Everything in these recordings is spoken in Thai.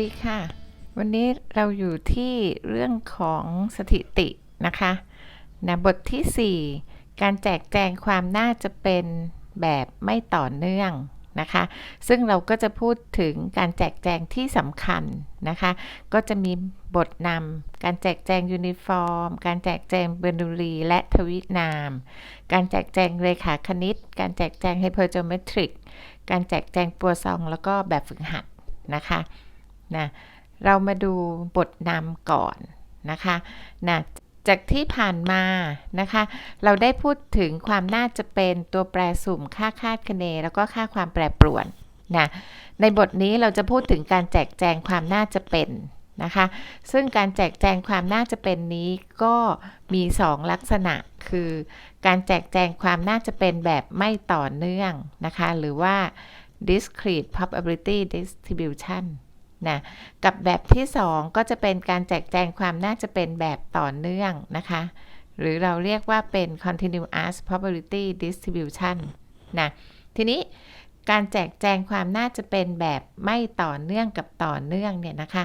ดีค่ะ วันนี้เราอยู่ที่เรื่องของสถิตินะคะนะบทที่ 4 การแจกแจงความน่าจะเป็นแบบไม่ต่อเนื่องนะคะ ซึ่งเราก็จะพูดถึงการแจกแจงที่สำคัญนะคะ ก็จะมีบทนำการแจกแจงยูนิฟอร์ม การแจกแจงเบอร์ดูรีและทวินาม การแจกแจงเรขาคณิต การแจกแจงไฮเปอร์โจเมตริก การแจกแจงปัวซอง แล้วก็แบบฝึกหัดนะคะ นะเรามาดูบทนำก่อนนะคะนะจากที่ผ่านมานะคะ เราได้พูดถึงความน่าจะเป็นตัวแปรสุ่มค่าคาดคะเน แล้วก็ค่าความแปรปรวนนะในบทนี้เราจะพูดถึงการแจกแจงความน่าจะเป็นนะคะ ซึ่งการแจกแจงความน่าจะเป็นนี้ก็มี 2 ลักษณะคือ การแจกแจงความน่าจะเป็นแบบไม่ต่อเนื่องนะคะ หรือว่า discrete probability distribution นะกับแบบที่ 2 ก็จะเป็นการแจกแจงความน่าจะเป็นแบบต่อเนื่องนะคะ หรือเราเรียกว่าเป็น continuous probability distribution นะทีนี้การแจกแจงความน่าจะเป็นแบบไม่ต่อเนื่องกับต่อเนื่องเนี่ยนะคะ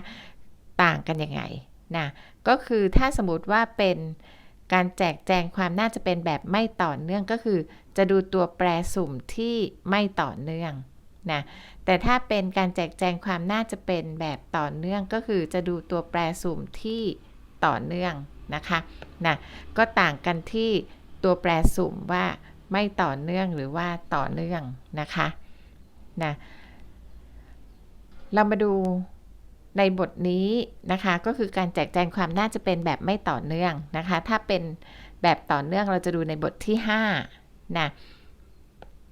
ต่างกันยังไงนะก็คือถ้าสมมติว่าเป็นการแจกแจงความน่าจะเป็นแบบไม่ต่อเนื่องก็คือ จะดูตัวแปรสุ่มที่ไม่ต่อเนื่อง นะแต่ถ้าเป็นการแจกแจงความน่าจะเป็นแบบต่อเนื่องก็คือจะดูตัวแปรสุ่มที่ต่อเนื่องนะคะนะก็ต่างกันที่ตัวแปรสุ่มว่าไม่ต่อเนื่องหรือว่าต่อเนื่องนะคะนะเรามาดูในบทนี้นะคะก็คือการแจกแจงความน่าจะเป็นแบบไม่ต่อเนื่องนะคะ ถ้าเป็นแบบต่อเนื่องเราจะดูในบทที่5นะ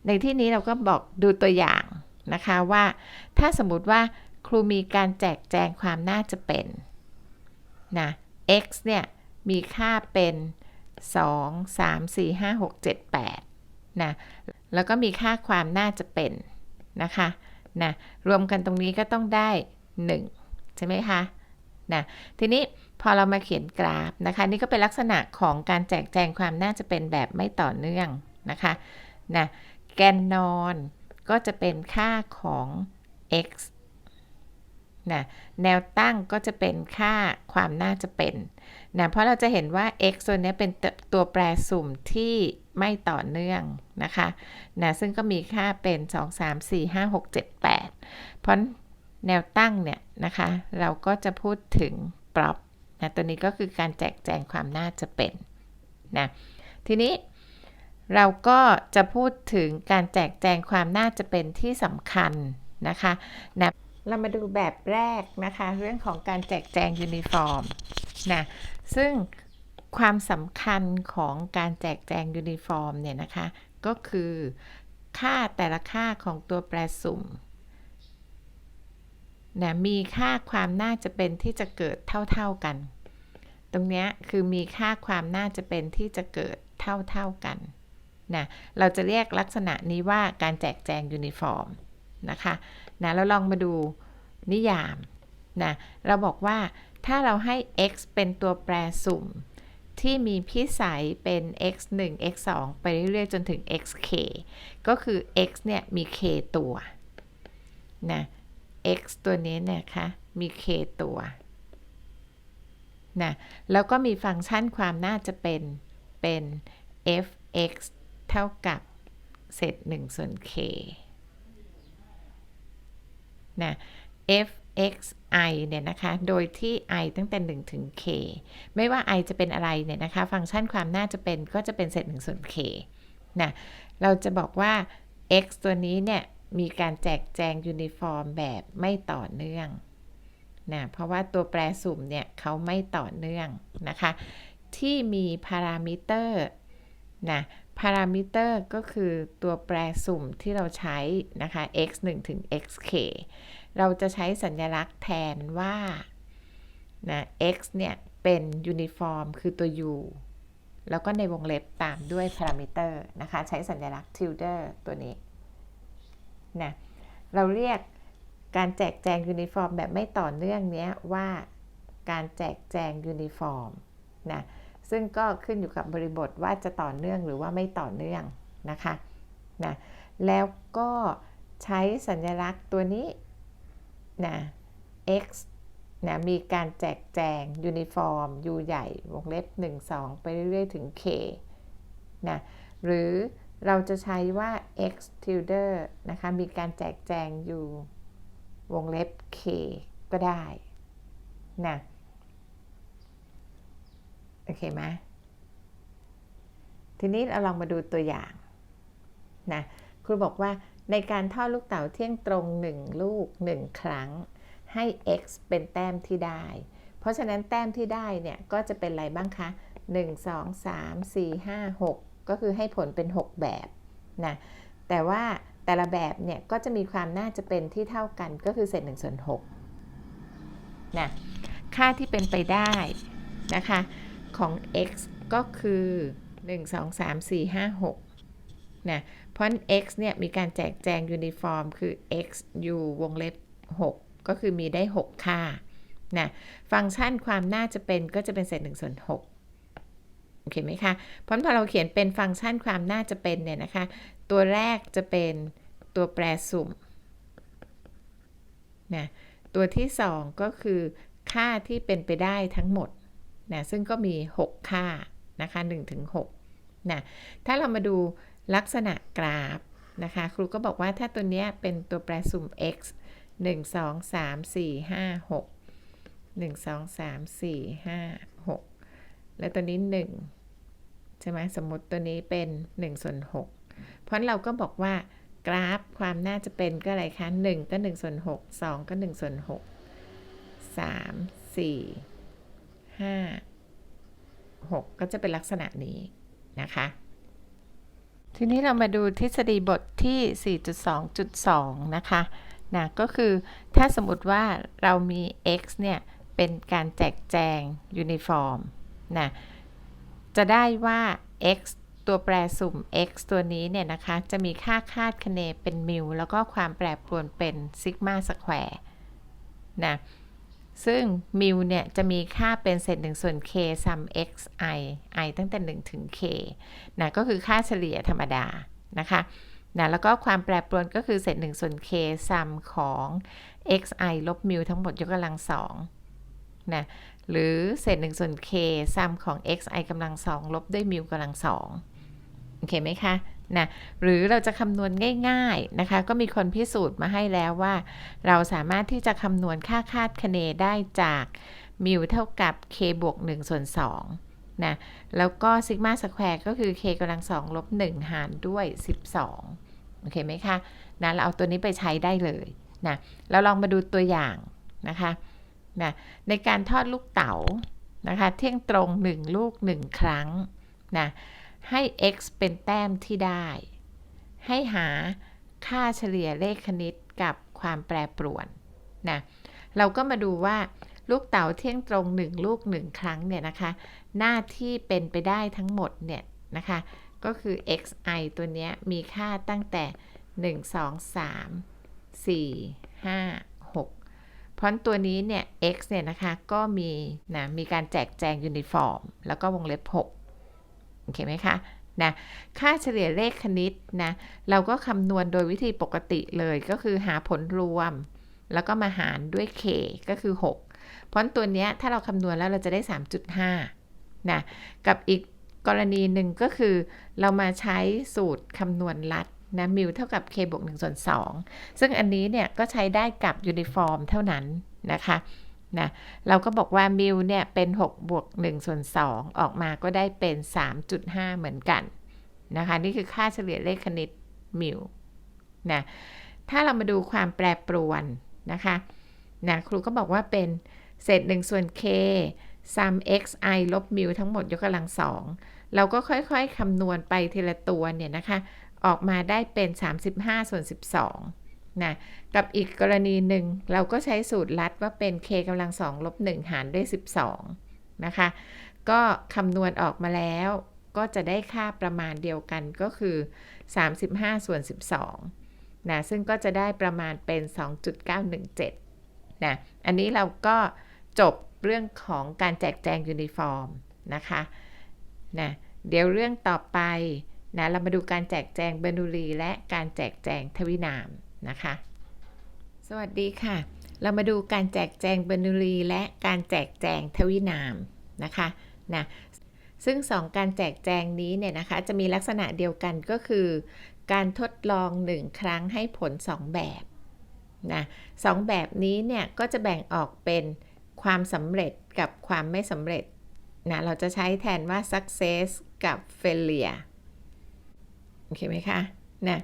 ในที่นี้เราก็บอกดูตัวอย่าง นะคะว่า ถ้าสมมติว่าครูมีการแจกแจงความน่าจะเป็นนะ x เนี่ย มีค่าเป็น 2 3 4 5 6 7 8นะแล้วก็มีค่าความน่าจะเป็นนะคะนะรวมกันตรงนี้ก็ต้องได้ 1 ใช่ไหมคะนะทีนี้พอเรามาเขียนกราฟนะคะ นี่ก็เป็นลักษณะของการแจกแจงความน่าจะเป็นแบบไม่ต่อเนื่องนะคะนะแกนนอน ก็จะเป็นค่าของ x นะแนวตั้งก็จะเป็นค่าความน่าจะเป็นนะเพราะเราจะเห็นว่า x ตัวนี้เป็นตัวแปรสุ่มที่ไม่ต่อเนื่องนะคะนะซึ่งก็มีค่าเป็น 2 3 4 5 6 7 8 เพราะแนวตั้งเนี่ยนะคะ เราก็จะพูดถึงปรับนะตัวนี้ก็คือการแจกแจงความน่าจะเป็นนะทีนี้ เราก็จะพูดถึงการแจกแจงความน่าจะเป็นที่สำคัญนะคะนะเรามาดูแบบแรกนะคะ เรื่องของการแจกแจงยูนิฟอร์มนะซึ่งความสำคัญของการแจกแจงยูนิฟอร์มเนี่ยนะคะ ก็คือค่าแต่ละค่าของตัวแปรสุ่มนะมีค่าความน่าจะเป็นที่จะเกิดเท่าๆกัน ตรงนี้คือมีค่าความน่าจะเป็นที่จะเกิดเท่าๆกัน นะเราจะเรียกลักษณะนี้ว่าการแจกแจงยูนิฟอร์มนะคะนะแล้วลองมาดูนิยามนะเราบอกว่าถ้าเราให้ x เป็นตัวแปรสุ่ม ที่มีพิสัยเป็น x 1 x 2ไปเรื่อยๆ จนถึง xk ก็คือ x เนี่ยมี k ตัวนะ x ตัวนี้เนี่ยคะมี k ตัวนะแล้วก็มีฟังก์ชันความน่าจะเป็นเป็น f(x) เท่ากับเศษ1ส่วน k นะ f x i เนี่ยนะคะ โดยที่ i ตั้งแต่ 1 ถึง k ไม่ว่า i จะเป็นอะไรเนี่ยนะคะ ฟังก์ชันความน่าจะเป็นก็จะเป็นเศษ1ส่วน k นะ เราจะบอกว่า x ตัวนี้เนี่ยมีการแจกแจงยูนิฟอร์มแบบไม่ต่อเนื่องนะเพราะว่าตัวแปรสุ่มเนี่ยเขาไม่ต่อเนื่องนะคะ ที่มีพารามิเตอร์นะ พารามิเตอร์ก็คือตัวแปรสุ่มที่เราใช้นะคะ x 1ถึง xk เราจะใช้สัญลักษณ์แทนว่านะ x เนี่ย เป็นยูนิฟอร์มคือตัว u แล้วก็ในวงเล็บตามด้วยพารามิเตอร์นะคะ ใช้สัญลักษณ์ tilde ตัวนี้นะเราเรียกการแจกแจงยูนิฟอร์มแบบไม่ต่อเนื่องนี้ว่าการแจกแจงยูนิฟอร์มนะ ซึ่งก็ขึ้นอยู่กับบริบทว่าจะต่อเนื่องหรือว่าไม่ต่อเนื่องนะคะนะแล้วก็ใช้สัญลักษณ์ตัวนี้นะ x นะมีการแจกแจงยูนิฟอร์ม u ใหญ่วงเล็บ 1 2 ไปเรื่อยๆ ถึง k นะหรือเราจะใช้ว่า x tilde นะคะ มีการแจกแจง u วงเล็บ k ก็ได้นะ โอเคไหมทีนี้เราลองมาดูตัวอย่างนะครูบอกว่าในการทอดลูกเต๋าเที่ยงตรง 1 ลูก 1 ครั้ง ให้ x เป็นแต้มที่ได้ เพราะฉะนั้นแต้มที่ได้เนี่ย ก็จะเป็นอะไรบ้างคะ 1 2 3 4 5 6 ก็คือให้ผลเป็น 6 แบบนะแต่ว่าแต่ละแบบเนี่ย ก็จะมีความน่าจะเป็นที่เท่ากันก็คือเศษ1ส่วน6นะค่าที่เป็นไปได้นะคะ ของ x ก็คือ 1 2 3 4 5 6นะเพราะ x เนี่ยมีการแจกแจงยูนิฟอร์ม คือ x u วงเล็บ 6 ก็คือมีได้ 6 ค่านะฟังก์ชันความน่าจะเป็นก็จะเป็นเศษ1ส่วน6โอเคไหมคะเพราะพอเราเขียนเป็นฟังก์ชันความน่าจะเป็นเนี่ยนะคะ ตัวแรกจะเป็นตัวแปรสุ่มนะตัวที่ 2 ก็คือค่าที่เป็นไปได้ทั้งหมด นะซึ่งก็มี 6 ค่านะคะ1ถึง6นะถ้าเรามาดูลักษณะกราฟนะคะครูก็บอกว่าถ้าตัวนี้เป็นตัวแปรสุ่ม x 1 2 3 4 5 6 1 2 3 4 5 6 แล้วตัวนี้ 1 ใช่ไหมสมมติตัวนี้เป็น 1 ส่วน 6 เพราะเราก็บอกว่ากราฟความน่าจะเป็นก็อะไรคะ 1 ก็ 1 ส่วน 6 2 ก็ 1 ส่วน 6 3 4 5 6ก็จะเป็นลักษณะนี้นะคะ ทีนี้เรามาดูทฤษฎีบทที่ 4.2.2 นะคะนะก็คือถ้าสมมติว่าเรามี x เนี่ยเป็นการแจกแจงยูนิฟอร์มนะจะได้ว่า x ตัวแปรสุ่ม x ตัวนี้เนี่ยนะคะ จะมีค่าคาดคะเนเป็นมิวแล้วก็ความแปรปรวนเป็นซิกมาสแควร์นะ ซึ่งมิวเนี่ยจะมีค่าเป็นเศษ1ส่วน k ซัม x i i ตั้งแต่ 1 ถึง k นะก็คือค่าเฉลี่ยธรรมดานะคะนะแล้วก็ความแปรปรวนก็คือเศษ1ส่วน k ซัมของ xi ลบมิวทั้งหมดยกกำลัง2นะหรือเศษ1ส่วน k ซัมของ xi กำลัง2ลบด้วยมิวกำลัง2โอเคไหมคะ นะหรือเราจะคำนวณง่ายๆนะคะ ก็มีคนพิสูจน์มาให้แล้วว่า เราสามารถที่จะคำนวณค่าคาดคะเนได้จากมิวเท่ากับ k บวก1ส่วน2นะแล้วก็ซิกมาสแควร์ก็คือ k กำลัง2ลบ1หารด้วย 12 โอเคไหมคะนะเราเอาตัวนี้ไปใช้ได้เลยนะเราลองมาดูตัวอย่างนะคะนะในการทอดลูกเต๋านะคะ เที่ยงตรง 1 ลูก 1 ครั้งนะ ให้ x เป็นแต้มที่ได้ ให้หาค่าเฉลี่ยเลขคณิตกับความแปรปรวนนะเราก็มาดูว่าลูกเต๋าเที่ยงตรง 1 ลูก 1 ครั้งเนี่ยนะคะ หน้าที่เป็นไปได้ทั้งหมดเนี่ยนะคะ ก็คือ xi ตัวนี้มีค่าตั้งแต่ 1 2 3 4 5 6 เพราะตัวนี้เนี่ย x เนี่ยนะคะ ก็มีนะมีการแจกแจงยูนิฟอร์ม แล้วก็วงเล็บ 6 อเคไหมคะนะค่าเฉลี่ยเลขคณิตนะเราก็คำนวณโดยวิธีปกติเลยก็คือหาผลรวม แล้วก็มาหารด้วย k ก็คือ 6 เพราะตัวนี้ถ้าเราคำนวณแล้วเราจะได้ 3.5นะกับอีกกรณีหนึ่งก็คือ เรามาใช้สูตรคำนวณลัดนะมิวเท่ากับ k บวก1ส่วน2ซึ่งอันนี้เนี่ยก็ใช้ได้กับยูนิฟอร์มเท่านั้นนะคะ นะเราก็บอกว่ามิวเนี่ยเป็น6บวก1ส่วน2ออกมาก็ได้เป็น 3.5 เหมือนกันนะคะนี่คือค่าเฉลี่ยเลขคณิตมิวนะถ้าเรามาดูความแปรปรวนนะคะนะครูก็บอกว่าเป็นเศษ1ส่วน k ซัม xi ลบมิวทั้งหมดยกกำลังสองเราก็ค่อยๆคำนวณไปทีละตัวเนี่ยนะคะ ออกมาได้เป็น 35 ส่วน 12 นะกับอีกกรณีหนึ่งเราก็ใช้สูตรลัดว่าเป็น k กำลังสองลบ1หารด้วย 12 นะคะ ก็คำนวณออกมาแล้วก็จะได้ค่าประมาณเดียวกันก็คือ 35 ส่วน 12 นะ ซึ่งก็จะได้ประมาณเป็น 2.917 นะ อันนี้เราก็จบเรื่องของการแจกแจงยูนิฟอร์มนะคะ นะ เดี๋ยวเรื่องต่อไปนะ เรามาดูการแจกแจงเบนูรีและการแจกแจงทวินาม นะคะ สวัสดีค่ะ เรามาดูการแจกแจงเบอร์นูลีและการแจกแจงทวินามนะคะนะซึ่งสองการแจกแจงนี้เนี่ยนะคะจะมีลักษณะเดียวกันก็คือ การทดลองหนึ่งครั้งให้ผล 2 แบบนะสองแบบนี้เนี่ยก็จะแบ่งออกเป็นความสำเร็จกับความไม่สำเร็จนะเราจะใช้แทนว่า success กับ failure โอเคไหมคะนะ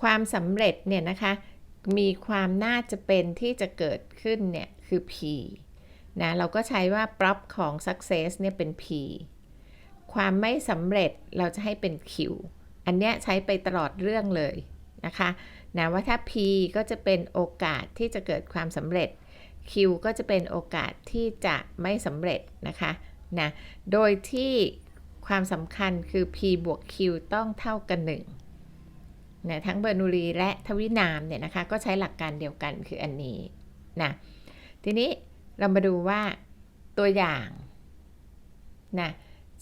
ความสำเร็จเนี่ยนะคะ มีความน่าจะเป็นที่จะเกิดขึ้นเนี่ย คือ P นะ เราก็ใช้ว่า prop ของ success เนี่ยเป็น P ความไม่สำเร็จเราจะให้เป็น Q อันเนี้ยใช้ไปตลอดเรื่องเลยนะคะนะว่าถ้า P ก็จะเป็นโอกาสที่จะเกิดความสำเร็จ Q ก็จะเป็นโอกาสที่จะไม่สำเร็จนะคะนะโดยที่ความสำคัญคือ P บวก Q ต้องเท่ากัน 1 นะทั้งเบอร์นูรีและทวินามเนี่ยนะคะก็ใช้หลักการเดียวกันคืออันนี้นะทีนี้เรามาดูว่าตัวอย่างนะ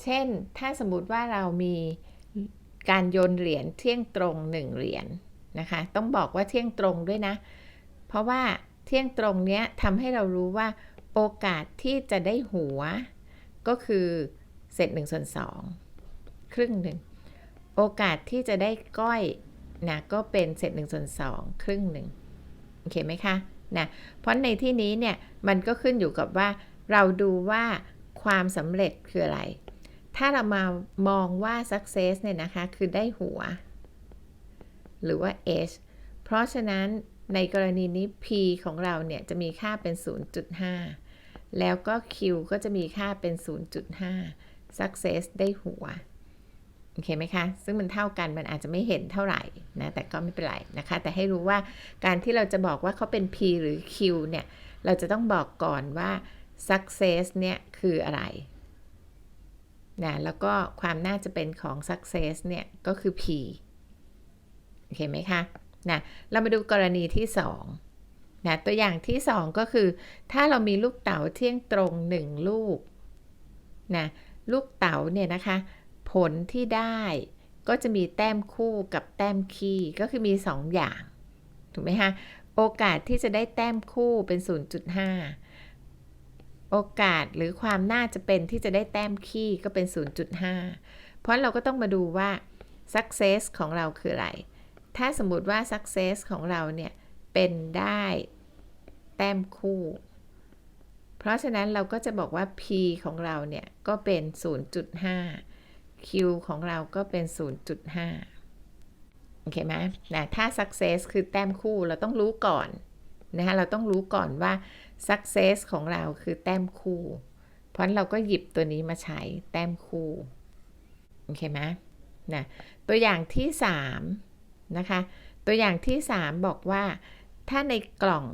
เช่นถ้าสมมติว่าเรามีการโยนเหรียญเที่ยงตรง1เหรียญนะคะต้องบอกว่าเที่ยงตรงด้วยนะ เพราะว่าเที่ยงตรงเนี้ยทำให้เรารู้ว่าโอกาสที่จะได้หัว ก็คือเศษ1ส่วน2ครึ่งหนึ่งโอกาสที่จะได้ก้อย นะก็เป็นเศษ1ส่วน2 ครึ่งหนึ่งโอเคไหมคะนะเพราะในที่นี้เนี่ยมันก็ขึ้นอยู่กับว่าเราดูว่าความสำเร็จคืออะไร ถ้าเรามามองว่า success เนี่ยนะคะ คือได้หัว หรือว่า h เพราะฉะนั้นในกรณีนี้ p ของเราเนี่ยจะมีค่าเป็น 0.5 แล้วก็ q ก็จะมีค่าเป็น 0.5 success ได้หัว โอเคไหมคะ ซึ่งมันเท่ากันมันอาจจะไม่เห็นเท่าไหร่นะแต่ก็ไม่เป็นไรนะคะ แต่ให้รู้ว่าการที่เราจะบอกว่าเขาเป็น P หรือ Q เนี่ย เราจะต้องบอกก่อนว่า success เนี่ยคืออะไรนะแล้วก็ความน่าจะเป็นของ success เนี่ยก็คือ P โอเคไหมคะนะเรามาดูกรณีที่2นะตัวอย่างที่ 2 ก็คือ ถ้าเรามีลูกเต๋าเที่ยงตรง 1 ลูกนะลูกเต๋าเนี่ยนะคะ ผลที่ได้ก็จะมีแต้มคู่กับแต้มคีย์ก็คือมี 2 อย่าง ถูกไหมคะโอกาสที่จะได้แต้มคู่เป็น 0.5 โอกาสหรือความน่าจะเป็นที่จะได้แต้มคีย์ก็เป็น 0.5 เพราะเราก็ต้องมาดูว่า success ของเราคืออะไร ถ้าสมมติว่า success ของเราเนี่ย เป็นได้แต้มคู่ เพราะฉะนั้นเราก็จะบอกว่า p ของเราเนี่ย ก็เป็น 0.5 Q ของเราก็เป็น 0.5 โอเคไหมนะถ้า success คือแต้มคู่เราต้องรู้ก่อนนะคะเราต้องรู้ก่อนว่า success ของเราคือแต้มคู่ เพราะเราก็หยิบตัวนี้มาใช้แต้มคู่ โอเคไหมนะตัวอย่างที่3นะคะ ตัวอย่างที่ 3 บอกว่า ถ้าในกล่อง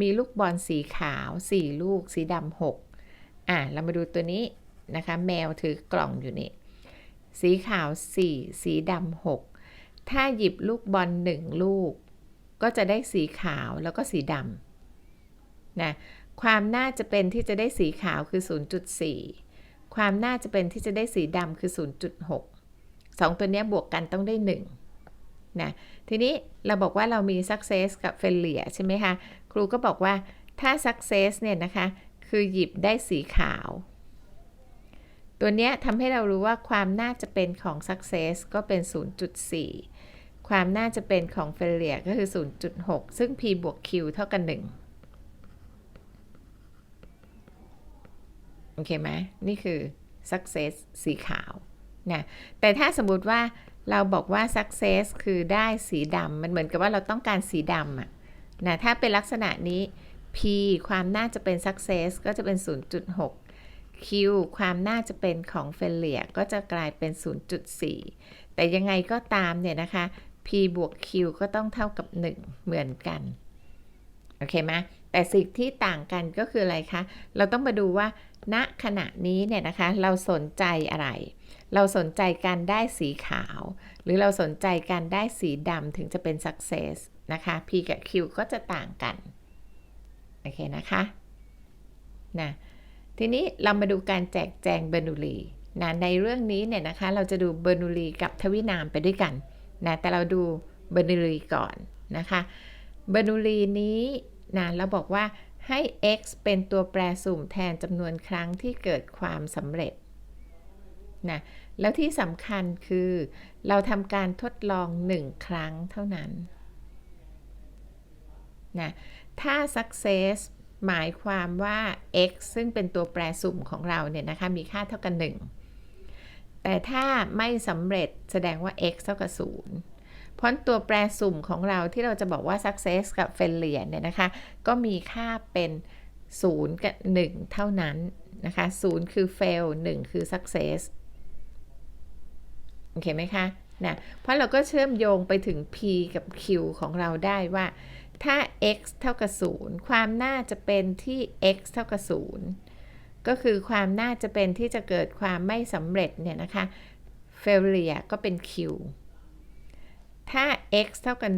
มีลูกบอลสีขาว 4 ลูก สีดำ6อะ เรามาดูตัวนี้ นะคะ แมวถือกล่องอยู่นี่ สีขาว 4 สีดำ6 ถ้าหยิบลูกบอล1ลูก ก็จะได้สีขาวแล้วก็สีดำนะความน่าจะเป็นที่จะได้สีขาวคือ 0.4 ความน่าจะเป็นที่จะได้สีดำคือ 0.6 2 ตัวนี้บวกกันต้องได้ 1 นะ ทีนี้เราบอกว่าเรามี success กับ failure ใช่ไหมคะ ครูก็บอกว่าถ้า success เนี่ยนะคะ คือหยิบได้สีขาว ตัวนี้ทำให้เรารู้ว่าความน่าจะเป็นของ success ก็เป็น 0.4 ความน่าจะเป็นของ failure ก็คือ 0.6 ซึ่ง p บวก q เท่ากัน 1 โอเคไหมนี่คือ success สีขาวนะแต่ถ้าสมมติว่าเราบอกว่า success คือได้สีดำมันเหมือนกับว่าเราต้องการสีดำอะนะถ้าเป็นลักษณะนี้ p ความน่าจะเป็น success ก็จะเป็น 0.6 Q ความน่าจะเป็นของเฟลเลียก็จะกลายเป็น 0.4 แต่ยังไงก็ตามเนี่ยนะคะ P บวก Q ก็ต้องเท่ากับ 1 เหมือนกัน โอเคไหมแต่สิ่งที่ต่างกันก็คืออะไรคะ เราต้องมาดูว่า ณขณะนี้เนี่ยนะคะ เราสนใจอะไร เราสนใจการได้สีขาว หรือเราสนใจการได้สีดำถึงจะเป็น success นะคะ P กับ Q ก็จะต่างกัน โอเคนะคะนะ ทีนี้เรามาดูการแจกแจงเบอร์นูลีนะในเรื่องนี้เนี่ยนะคะ เราจะดูเบอร์นูลีกับทวินามไปด้วยกันนะแต่เราดูเบอร์นูลีก่อนนะคะเบอร์นูลีนี้นะเราบอกว่าให้ x เป็นตัวแปรสุ่มแทนจำนวนครั้งที่เกิดความสำเร็จนะแล้วที่สำคัญคือ เราทำการทดลอง 1 ครั้งเท่านั้นนะถ้า success หมายความว่า x ซึ่งเป็นตัวแปรสุ่มของเราเนี่ยนะคะมีค่าเท่ากัน 1 แต่ถ้าไม่สำเร็จแสดงว่า x เท่ากับ 0 เพราะตัวแปรสุ่มของเราที่เราจะบอกว่า success กับ failure เนี่ยนะคะ ก็มีค่าเป็น 0 กับ 1 เท่านั้นนะคะ 0 คือ fail 1 คือ success โอเคไหมคะนะเพราะเราก็เชื่อมโยงไปถึง p กับ q ของเราได้ว่า ถ้า x เท่ากับ 0 ความน่าจะเป็นที่ x เท่ากับ 0 ก็คือความน่าจะเป็นที่จะเกิดความไม่สำเร็จเนี่ยนะคะ failure ก็เป็น q ถ้า x เท่ากับ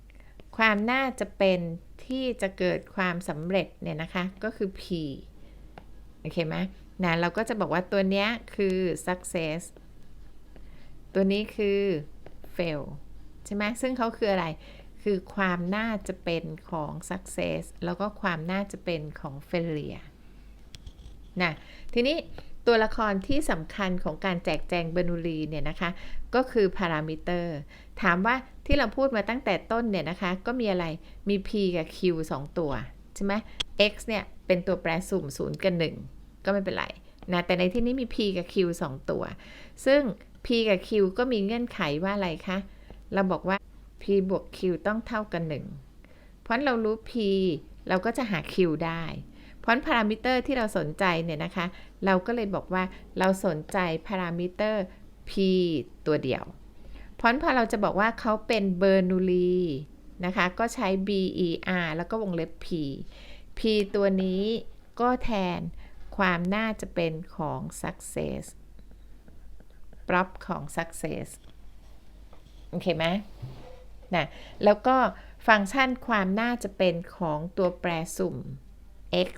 1 ความน่าจะเป็นที่จะเกิดความสำเร็จเนี่ยนะคะ ก็คือ p โอเคไหมนะเราก็จะบอกว่าตัวเนี้ยคือ success ตัวนี้คือ fail ใช่ไหมซึ่งเขาคืออะไร คือความน่าจะเป็นของ success แล้วก็ความน่าจะเป็นของ failure นะทีนี้ตัวละครที่สำคัญของการแจกแจงเบอร์นูลีเนี่ยนะคะ ก็คือพารามิเตอร์ถามว่าที่เราพูดมาตั้งแต่ต้นเนี่ยนะคะ ก็มีอะไรมี p กับ q 2 ตัว ใช่ไหม x เนี่ยเป็นตัวแปรสุ่ม 0 กับ 1 ก็ไม่เป็นไรนะแต่ในที่นี้มี p กับ q 2 ตัว ซึ่ง p กับ q ก็มีเงื่อนไขว่าอะไรคะ เราบอกว่า p บวก q ต้องเท่ากัน 1 เพราะเรารู้ p เราก็จะหา q ได้ เพราะพารามิเตอร์ที่เราสนใจเนี่ยนะคะ เราก็เลยบอกว่าเราสนใจพารามิเตอร์ p ตัวเดียว เพราะพอเราจะบอกว่าเขาเป็นเบอร์นูลีนะคะ ก็ใช้ ber แล้วก็วงเล็บ p p ตัวนี้ก็แทนความน่าจะเป็นของ success prop ของ success โอเคไหม นะแล้วก็ฟังก์ชันความน่าจะเป็นของตัวแปรสุ่ม x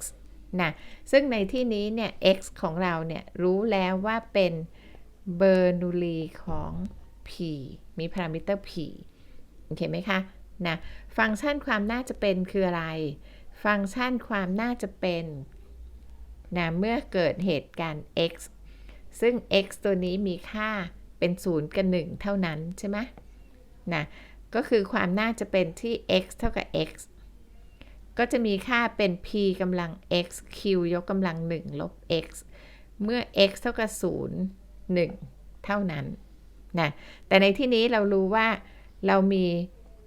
นะซึ่งในที่นี้เนี่ย x ของเราเนี่ยรู้แล้วว่าเป็นเบอร์นูลีของ p มีพารามิเตอร์ p โอเคไหมคะนะฟังก์ชันความน่าจะเป็นคืออะไร ฟังก์ชันความน่าจะเป็นนะเมื่อเกิดเหตุการณ์ x ซึ่ง x ตัวนี้มีค่าเป็น 0 กับ 1 เท่านั้นใช่ไหมนะ ก็คือความน่าจะเป็นที่ x เท่ากับ x ก็จะมีค่าเป็น p กำลัง x q ยกกำลัง 1 ลบ x เมื่อ x เท่ากับ 0 1 เท่านั้นนะแต่ในที่นี้เรารู้ว่าเรามี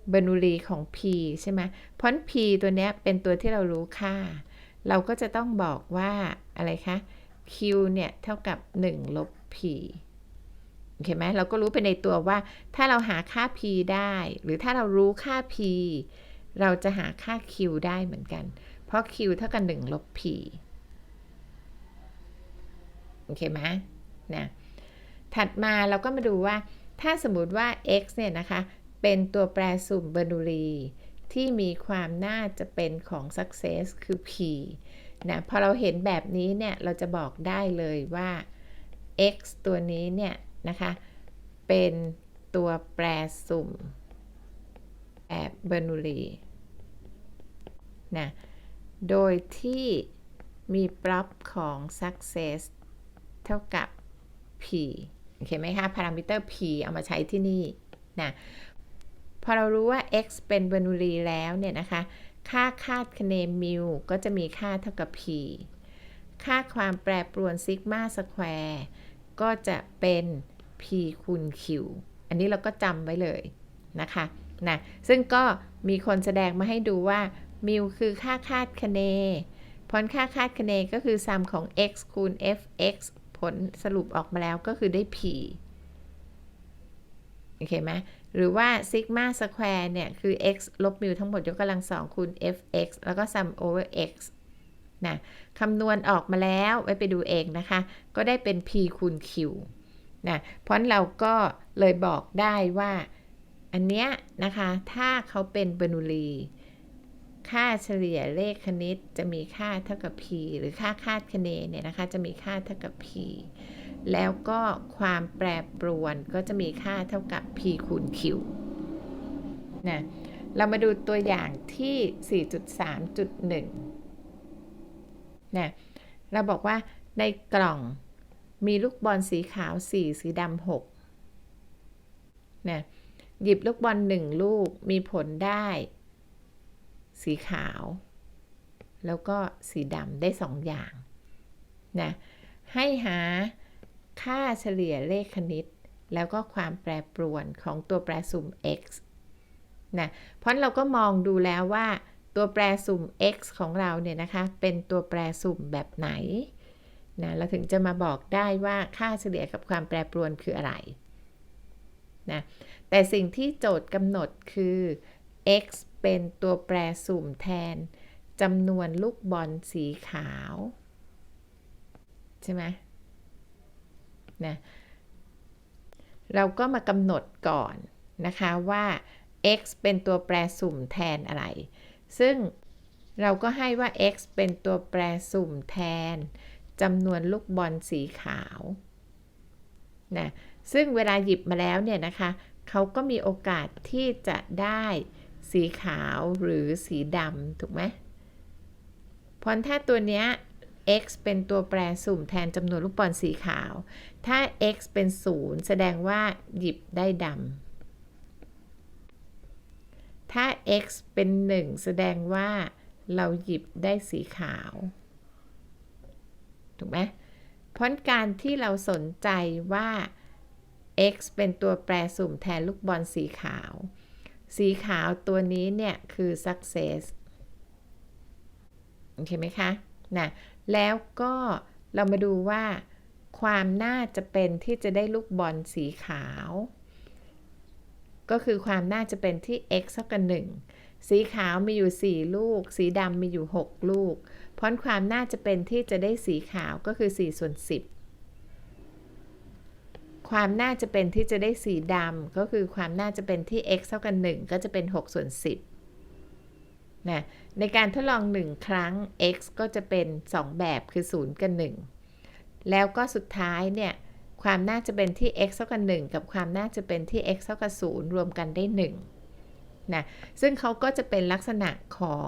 เบอร์นูลีของ p ใช่ไหมเพราะ p ตัวนี้เป็นตัวที่เรารู้ค่า เราก็จะต้องบอกว่าอะไรคะ q เนี่ย เท่ากับ 1 ลบ p โอเคไหมเราก็รู้ไปในตัวว่า ถ้าเราหาค่า p ได้ หรือถ้าเรารู้ค่า p เราจะหาค่า q ได้เหมือนกัน เพราะ q เท่ากับ1ลบ p โอเคไหมนะถัดมาเราก็มาดูว่า ถ้าสมมติว่า x เนี่ยนะคะ เป็นตัวแปรสุ่มเบอร์นูลีที่มีความน่าจะเป็นของ success คือ p นะพอเราเห็นแบบนี้เนี่ย เราจะบอกได้เลยว่า x ตัวนี้เนี่ย นะคะ เป็นตัวแปรสุ่มแบบเบอร์นูลีนะ โดยที่มีปรับของ success เท่ากับ p โอเคไหมคะ พารามิเตอร์ p เอามาใช้ที่นี่นะ พอเรารู้ว่า x เป็นเบอร์นูลีแล้วเนี่ยนะคะ ค่าคาดคะเนมิวก็จะมีค่าเท่ากับ p ค่าความแปรปรวนซิกมาสแควร์ ก็จะเป็น p คูณ q อันนี้เราก็จำไว้เลยนะคะนะซึ่งก็มีคนแสดงมาให้ดูว่ามิวคือค่าคาดคะเนผลค่าคาดคะเนก็คือซัมของ x คูณ f(x) ผลสรุปออกมาแล้วก็คือได้ p โอเคไหมหรือว่าซิกมาสแควร์เนี่ย คือ x ลบมิวทั้งหมดยกกำลังสองคูณ f(x) แล้วก็ sum over x นะคำนวณออกมาแล้วไว้ไปดูเองนะคะ ก็ได้เป็น p คูณ q นะเพราะเราก็เลยบอกได้ว่า อันเนี้ยนะคะ ถ้าเขาเป็นเบอร์นูลีค่าเฉลี่ยเลขคณิตจะมีค่าเท่ากับ p หรือค่าคาดคะเนเนี่ยนะคะ จะมีค่าเท่ากับ p แล้วก็ความแปรปรวนก็จะมีค่าเท่ากับ p คูณ q นะเรามาดูตัวอย่างที่ 4.3.1 นะเราบอกว่าในกล่องมีลูกบอลสีขาว 4 สีดำ6นะหยิบลูกบอล1ลูกมีผลได้ สีขาว แล้วก็สีดำได้2อย่างนะให้หาค่าเฉลี่ยเลขคณิต แล้วก็ความแปรปรวนของตัวแปรสุ่ม x นะเพราะเราก็มองดูแล้วว่า ตัวแปรสุ่ม x ของเราเนี่ยนะคะ เป็นตัวแปรสุ่มแบบไหนนะเราถึงจะมาบอกได้ว่าค่าเฉลี่ยกับความแปรปรวนคืออะไรนะแต่สิ่งที่โจทย์กำหนดคือ x เป็นตัวแปรสุ่มแทนจำนวนลูกบอลสีขาว ใช่ไหมนะเราก็มากำหนดก่อนนะคะว่า x เป็นตัวแปรสุ่มแทนอะไร ซึ่งเราก็ให้ว่า x เป็นตัวแปรสุ่มแทนจำนวนลูกบอลสีขาวนะซึ่งเวลาหยิบมาแล้วเนี่ยนะคะเขาก็มีโอกาสที่จะได้สีขาวหรือสีดำถูกไหมพราะถ้าตัวเนี้ย x เป็นตัวแปรสุ่มแทนจำนวนลูกบอลสีขาว ถ้า x เป็น 0 แสดงว่าหยิบได้ดำ ถ้า x เป็น 1 แสดงว่าเราหยิบได้สีขาว ถูกไหมเพราะการที่เราสนใจว่า x เป็นตัวแปรสุ่มแทนลูกบอลสีขาว สีขาวตัวนี้เนี่ย คือ success โอเคไหมคะนะแล้วก็เรามาดูว่า ความน่าจะเป็นที่จะได้ลูกบอลสีขาว ก็คือความน่าจะเป็นที่ x เท่ากับ1สีขาวมีอยู่ 4 ลูก สีดำมีอยู่ 6 ลูก เพราะความน่าจะเป็นที่จะได้สีขาวก็คือ4ส่วน10 ความน่าจะเป็นที่จะได้สีดำก็คือความน่าจะเป็นที่ x เท่ากับ1ก็จะเป็น6ส่วน10นะในการทดลอง 1 ครั้ง x ก็จะเป็น 2 แบบคือ 0 กับ 1 แล้วก็สุดท้ายเนี่ย ความน่าจะเป็นที่ x เท่ากับ1กับความน่าจะเป็นที่ x เท่ากับ0รวมกันได้1นะซึ่งเขาก็จะเป็นลักษณะของ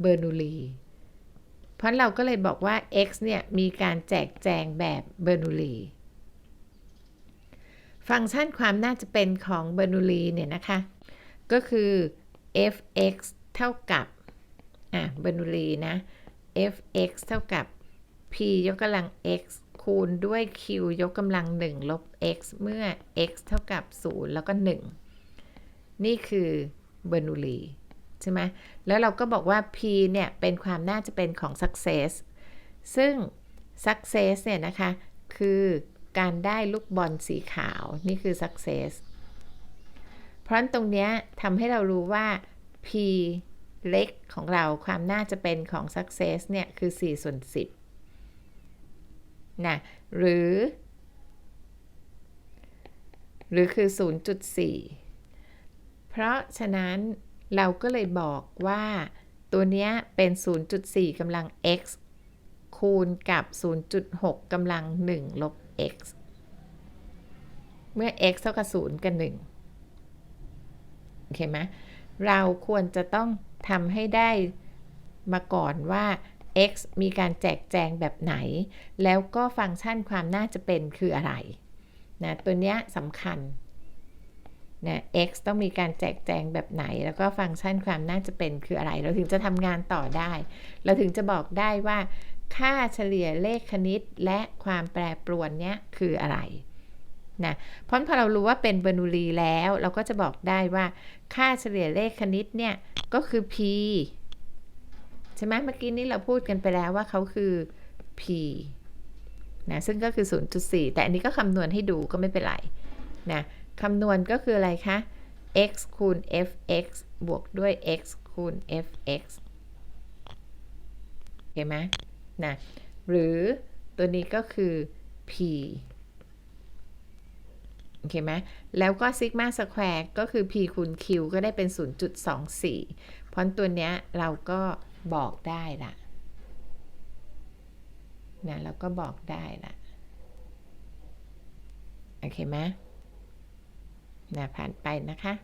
เบอร์นูลีเพราะเราก็เลยบอกว่า x เนี่ยมีการแจกแจงแบบเบอร์นูลีฟังก์ชันความน่าจะเป็นของเบอร์นูลีเนี่ยนะคะ ก็คือ f(x) เท่ากับ อะ เบอร์นูลีนะ f(x) เท่ากับ p ยกกำลัง x คูณด้วย q ยกกำลัง 1 ลบ x เมื่อ x เท่ากับ 0 แล้วก็ 1 นี่คือเบอร์นูลีใช่ไหมแล้วเราก็บอกว่า p เนี่ย เป็นความน่าจะเป็นของ success ซึ่ง success เนี่ยนะคะ คือการได้ลูกบอลสีขาว นี่คือ success เพราะตรงนี้ทำให้เรารู้ว่า p เล็กของเราความน่าจะเป็นของ success เนี่ย คือ4ส่วน10 นะหรือ หรือคือ 0.4 เพราะฉะนั้นเราก็เลยบอกว่าตัวนี้เป็น 0.4กำลัง x คูณกับ 0.6กำลัง 1 ลบ x เมื่อ x เท่ากับ 0 กับ 1 โอเคไหมเราควรจะต้องทำให้ได้มาก่อนว่า x มีการแจกแจงแบบไหน แล้วก็ฟังก์ชันความน่าจะเป็นคืออะไรนะตัวเนี้ยสำคัญนะ x ต้องมีการแจกแจงแบบไหน แล้วก็ฟังก์ชันความน่าจะเป็นคืออะไร เราถึงจะทำงานต่อได้ เราถึงจะบอกได้ว่า ค่าเฉลี่ยเลขคณิตและความแปรปรวนเนี้ยคืออะไรนะเพราะพอเรารู้ว่าเป็นเบอร์นูลีแล้ว เราก็จะบอกได้ว่า ค่าเฉลี่ยเลขคณิตเนี่ยก็คือ p ใช่ไหมเมื่อกี้นี้เราพูดกันไปแล้วว่าเขาคือ p นะซึ่งก็คือ 0.4 แต่อันนี้ก็คำนวณให้ดูก็ไม่เป็นไรนะคำนวณก็คืออะไรคะ x คูณ fx บวกด้วย x คูณ fx เห็นไหมนะหรือตัวนี้ก็คือ p โอเคไหมแล้วก็ซิกมาสแควร์ก็คือ p คูณ q ก็ได้เป็น 0.24 เพราะตัวเนี้ยเราก็ บอกได้ละนะเราก็บอกได้ละโอเคไหมนะผ่านไปนะคะ